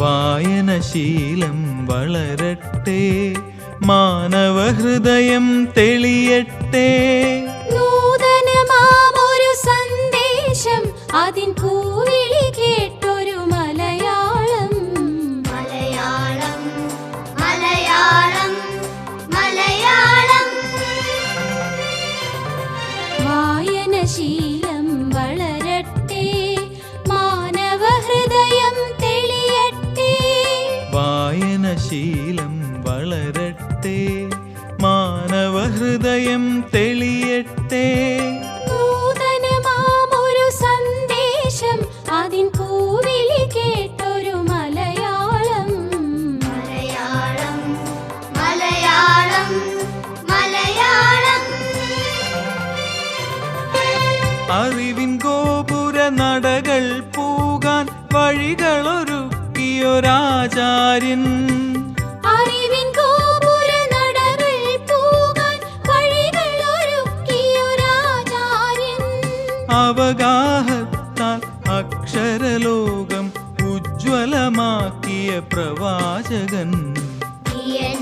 വായനശീലം വളരട്ടെ മാനവഹൃദയം തെളിയട്ടെ. വായനശീലം വളരട്ടെ. മാനവഹൃദയം തെളിയട്ടെ. വായനശീലം വളരട്ടെ. മാനവഹൃദയം തെളിയട്ടെ. അറിവിൻ ഗോപുര നടകൾ പൂകാൻ വഴികളൊരുക്കിയൊരാചാര്യൻ. അറിവിൻ ഗോപുര നടകൾ പൂകാൻ വഴികൾ ഒരുക്കിയൊരാചാര്യൻ അവഗാഹത്താൽ അക്ഷരലോകം ഉജ്ജ്വലമാക്കിയ പ്രവാചകൻ. പിയൻ